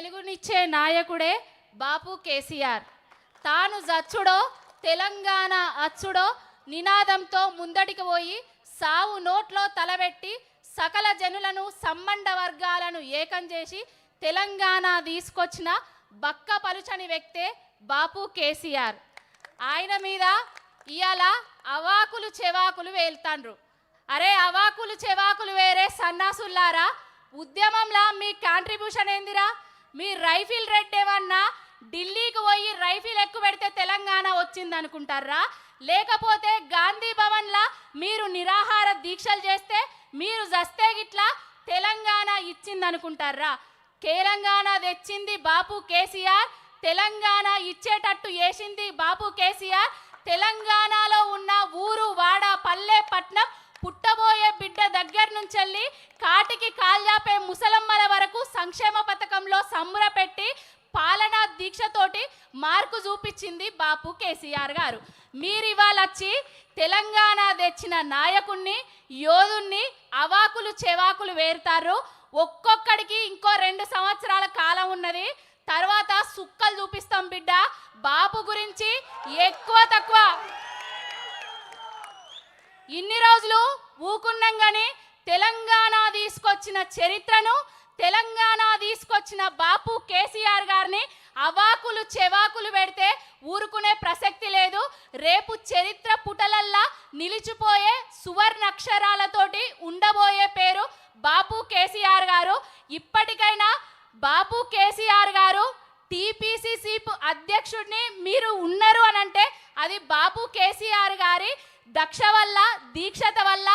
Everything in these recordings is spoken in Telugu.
వెలుగునిచ్చే నాయకుడే బాపు కేసీఆర్. తాను జచ్చుడో తెలంగాణ అచ్చుడో నినాదంతో ముందటికి పోయి సావు నోట్లో తలబెట్టి సకల జనులను సంబంధ వర్గాలను ఏకం చేసి తెలంగాణ తీసుకొచ్చిన బక్క పలుచని వ్యక్తే బాపు కేసీఆర్. ఆయన మీద ఇవాళ అవాకులు చెవాకులు వేల్తాండ్రు. అరే అవాకులు చెవాకులు వేరే సన్నాసుల్లారా ఉద్యమంలా మీ కాంట్రిబ్యూషన్ ఏందిరా? మీ రైఫిల్ రెడ్ ఏమన్నా ఢిల్లీకి పోయి రైఫిల్ ఎక్కువ పెడితే తెలంగాణ వచ్చింది అనుకుంటారా లేకపోతే గాంధీ భవన్లా మీరు నిరాహార దీక్షలు చేస్తే మీరు జస్తే గిట్లా తెలంగాణ ఇచ్చింది అనుకుంటారా తెలంగాణ తెచ్చింది బాపు కేసీఆర్ తెలంగాణ ఇచ్చేటట్టు వేసింది బాపు కేసీఆర్ తెలంగాణలో ఉన్న ఊరు వాడ పల్లె పట్నం పుట్టబోయే బిడ్డ దగ్గర నుంచి వెళ్ళి కాటికి కాల్జాపే ముసలమ్మల వరకు సంక్షేమ పథకంలో సంబరపెట్టి పాలనా దీక్షతోటి మార్కు చూపించింది బాపు కేసీఆర్ గారు. మీరు ఇవాళ వచ్చి తెలంగాణ తెచ్చిన నాయకుణ్ణి యోధుణ్ణి అవాకులు చెవాకులు వేరుతారు. ఒక్కొక్కడికి ఇంకో రెండు సంవత్సరాల కాలం ఉన్నది. తర్వాత సుక్కలు చూపిస్తాం బిడ్డ. బాపు గురించి ఎక్కువ తక్కువ. ఇన్ని రోజులు ఊకున్నాం కానీ తెలంగాణ తీసుకొచ్చిన చరిత్రను తెలంగాణ తీసుకొచ్చిన బాపు కేసీఆర్ గారిని అవాకులు చెవాకులు పెడితే ఊరుకునే ప్రసక్తి లేదు. రేపు చరిత్ర పుటలల్లా నిలిచిపోయే సువర్ణక్షరాలతోటి ఉండబోయే పేరు బాపు కేసీఆర్ గారు. ఇప్పటికైనా బాపు కేసీఆర్ గారు టీపీసీసీ అధ్యక్షుడిని మీరు ఉన్నారు అని అంటే అది బాపు కేసీఆర్ గారి దక్ష వల్ల దీక్షత వల్ల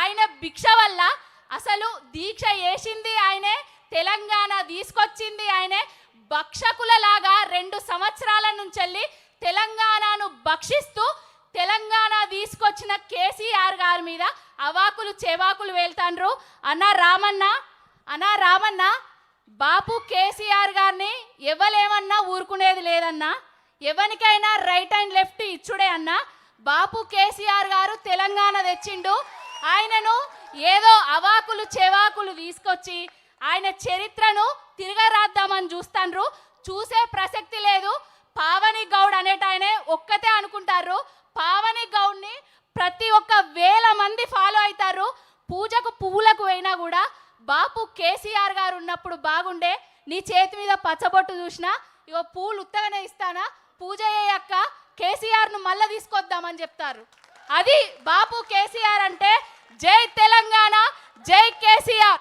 ఆయన భిక్ష వల్ల. అసలు దీక్ష వేసింది ఆయనే తెలంగాణ తీసుకొచ్చింది ఆయనే భక్షకులలాగా రెండు సంవత్సరాల నుంచి వెళ్ళి తెలంగాణను భక్షిస్తూ తెలంగాణ తీసుకొచ్చిన కేసీఆర్ గారి మీద అవాకులు చెవాకులు వెళ్తాండ్రు అన్న రామన్న అన్న రామన్న బాపు కేసీఆర్ గారిని ఎవలేమన్నా ఊరుకునేది లేదన్నా ఎవరికైనా రైట్ అండ్ లెఫ్ట్ ఇచ్చుడే అన్నా బాపు కేసీఆర్ గారు తెలంగాణ తెచ్చిండు. ఆయనను ఏదో అవాకులు చెవాకులు తీసుకొచ్చి ఆయన చరిత్రను తిరగరాద్దామని చూస్తాండ్రు. చూసే ప్రసక్తి లేదు. పావని గౌడ్ అనేట ఆయనే ఒక్కతే అనుకుంటారు పావని గౌడ్ని ప్రతి ఒక్క వేల మంది ఫాలో అవుతారు పూజకు పువ్వులకు పోయినా కూడా బాపు కేసీఆర్ గారు ఉన్నప్పుడు బాగుండే. నీ చేతి మీద పచ్చబొట్టు చూసినా ఇగో పూలు ఉత్తగానే ఇస్తానా? పూజ చేయక్క కేసీఆర్ను మళ్ళీ తీసుకొద్దామని చెప్తారు. అది బాపు కేసీఆర్ అంటే జై తెలంగాణ జై కేసీఆర్.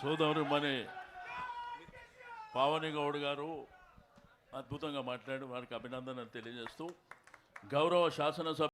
సోదరు మని పావని గౌడ్ గారు అద్భుతంగా మాట్లాడి వారికి అభినందనలు తెలియజేస్తూ గౌరవ శాసనసభ